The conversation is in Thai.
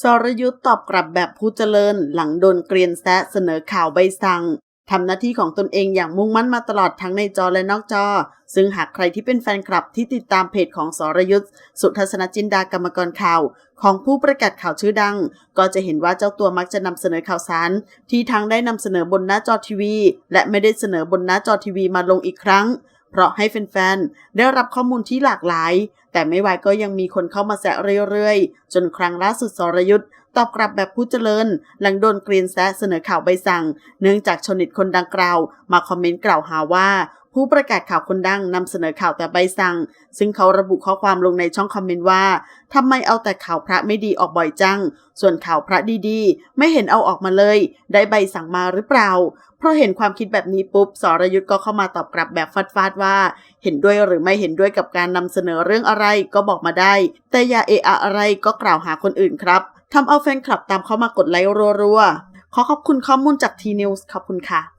สรยุทธ์ตอบกลับแบบผู้เจริญ หลังโดนเกรียนแซะเสนอข่าวใบสั่งทำหน้าที่ของตนเองอย่างมุ่งมั่นมาตลอดทั้งในจอและนอกจอ ซึ่งหากใครที่เป็นแฟนคลับที่ติดตามเพจของสรยุทธ์สุทัศนจินดากรรมกรข่าว ของผู้ประกาศข่าวชื่อดัง ก็จะเห็นว่าเจ้าตัวมักจะนำเสนอข่าวสาร ที่ทั้งได้นำเสนอบนหน้าจอทีวี และไม่ได้เสนอบนหน้าจอทีวีมาลงอีกครั้ง เพราะให้แฟนๆ ได้รับข้อมูลที่หลากหลาย แต่ไม่ไหวก็ยังมีคนเข้ามาแซะเรื่อยๆ จนครั้งล่าสุดสรยุทธ์ตอบกลับแบบผู้เจริญ หลังโดนกรีนแซะเสนอข่าวใบสั่ง เนื่องจากชนิดคนดังกล่าว มาคอมเมนต์กล่าวหาว่า ผู้ประกาศข่าวคนดังนำเสนอข่าวแต่ใบสั่ง ซึ่งเขาระบุข้อความลงในช่องคอมเมนต์ว่าทำไมเอาแต่ข่าวพระไม่ดีออกบ่อยจัง ส่วนข่าวพระดีๆ ไม่เห็นเอาออกมาเลย ได้ใบสั่งมาหรือเปล่า เพราะเห็นความคิดแบบนี้ปุ๊บสรยุทธ์ก็เข้ามาตอบกลับแบบฟาดๆว่า เห็นด้วยหรือไม่เห็นด้วยกับการนำเสนอเรื่องอะไรก็บอกมาได้ แต่อย่าเอะอะอะไรก็กล่าวหาคนอื่นครับทำเอาแฟนคลับตามเข้ามากดไลค์รัวๆขอขอบคุณข้อมูลจากทีนิวส์ขอบคุณค่ะ